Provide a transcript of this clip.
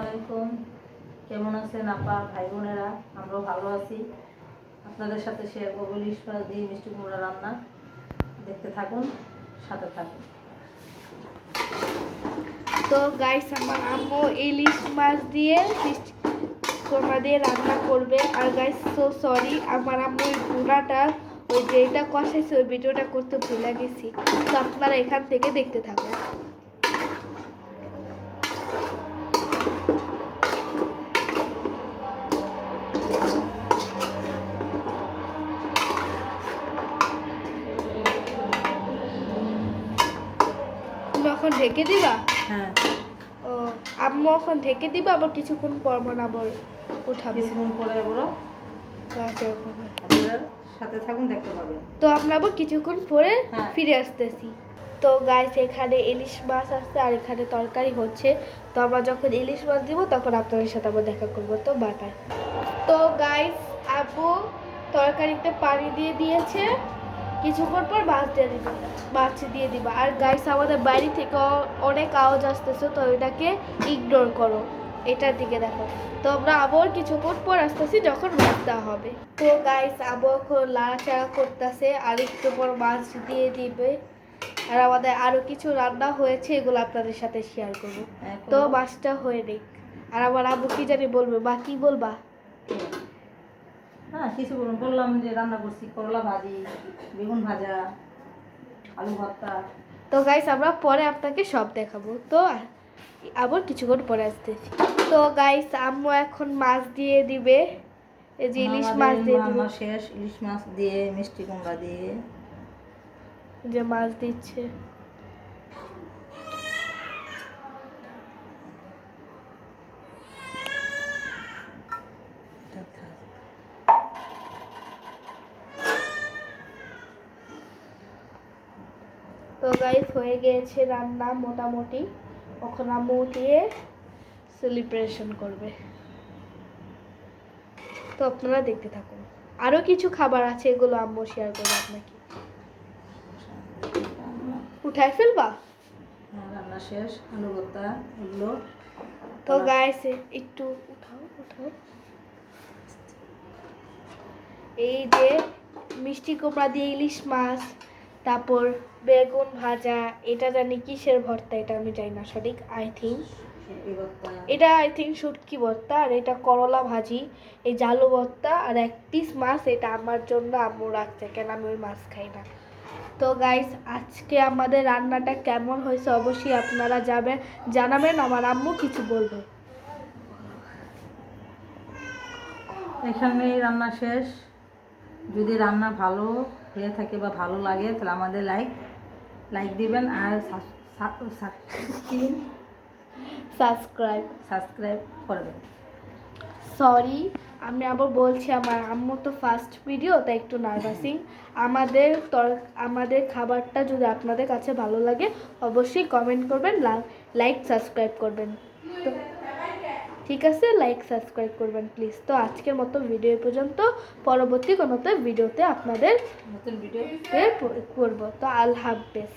আলাইকুম। কেমন আছেন আপা, ভাই বোনেরা? আমরাও ভালো আছি। আপনাদের সাথে শেয়ার করব ইলিশ দিয়ে মিষ্টি কুমড়া রান্না। দেখতে থাকুন, সাথে থাকুন। তো গাইস আমার আম্মু ইলিশ মাছ দিয়ে মিষ্টি কোরমা দিয়ে রান্না করবে। আর গাইস সো সরি আমার আম্মু ওই গুঁড়াটা, ওই যেটা কষাইছে, ওই ভিডিওটা করতে ভুলে গেছি। তো আপনারা এখান থেকে দেখতে থাকুন। এখন ঢেকে দিবা? হ্যাঁ। ও আম্মু এখন ঢেকে দিবা আবার কিছুক্ষণ পর মনে আবার উঠাবে। কিছুক্ষণ পরে। আপনাদের সাথে থাকুন দেখতে পাবেন। তো আমরা আবার কিছুক্ষণ পরে হ্যাঁ। ফিরে আসতেছি। তো গাইস এখানে ইলিশ মাছ আসছে আর এখানে তরকারি হচ্ছে। তো আমরা যখন ইলিশ মাছ দিব, তখন আপনাদের সাথে আবার দেখা করব। তো বাটায় তো গাইস আপু তরকারিতে পানি দিয়ে দিয়েছে। কিছুক্ষণ পর মাছ দিয়ে দিবে। মাছ দিয়ে দিবা। আর গাইস আমাদের বাড়ি থেকে অনেক আওয়াজ আসতেছে, তো এটাকে ইগনোর করো। এটার দিকে দেখো। তো আমরা আবার কিছুক্ষণ পর আসতেছি যখন মাছ দেওয়া হবে। তো গাইস আবু এখন লাড়াচাড়া করতেছে আর একটু পর মাছ দিয়ে দিবে। আর আমাদের আরও কিছু রান্না হয়েছে এগুলো আপনাদের সাথে শেয়ার করব। তো মাছটা হয়ে নেই আর আমার আবু কি জানি বলবে? বা কি বলবা? হ্যাঁ কিছু বললাম যে রান্না করছি করলা ভাজি বেগুন ভাজা আলু ভর্তা। তো গাইস আমরা পরে আপনাকে সব দেখাবো। তো আবার কিছুক্ষণ পরে আসতেছি। তো গাইস আম্মু এখন মাছ দিয়ে দিবে। এই যে ইলিশ মাছ দিয়ে দিবে। শেষ। ইলিশ মাছ দিয়ে মিষ্টি কুমড়া দিয়ে। যে মাছ দিচ্ছে। তো গাইস হয়ে গিয়েছে রান্না মোটামুটি। এখন আম্মু দিয়ে সেলিব্রেশন করবে। তো আপনারা দেখতে থাকুন। আরও কিছু খাবার আছে, এগুলো আম্মু শেয়ার করবে আপনাকে। উঠায় ফেলবা? হ্যাঁ, রান্না শেষ আলু ভর্তা এগুলো। তো গাইস একটু উঠাও উঠাও। এই যে মিষ্টি কুমড়া দিয়ে ইলিশ মাছ তারপর বেগুন ভাজা এটা জানি কিসের ভর্তা এটা আমি জানি না সঠিক? আই থিঙ্ক এটা আই থিঙ্ক শুটকি ভর্তা আর এটা করলা ভাজি এই জালু ভর্তা আর এক পিস মাছ এটা আমার জন্য আম্মু রাখছে কেন আমি ওই মাছ খাই না। তো গাইস আজকে আমাদের রান্নাটা কেমন হয়েছে অবশ্যই আপনারা যাবেন জানাবেন আমার আম্মু কিছু বলবে। এখানে রান্না শেষ। যদি রান্না ভালো হয়ে থাকে বা ভালো লাগে তাহলে আমাদের লাইক লাইক দিবেন আর সাবস্ক্রাইব সাবস্ক্রাইব করবেন। সরি আমি আবার বলছি আমার আম্মু তো ফার্স্ট ভিডিও তাই একটু নার্ভাসিং আমাদের তর আমাদের খাবারটা যদি আপনাদের কাছে ভালো লাগে অবশ্যই কমেন্ট করবেন লাইক সাবস্ক্রাইব করবেন। তো ঠিক আছে লাইক সাবস্ক্রাইব করবেন প্লিজ তো আজকের মতো ভিডিও পর্যন্ত। পরবর্তী কোনো ভিডিওতে আপনাদের নতুন ভিডিও করব। তো আল্লাহ হাফেজ।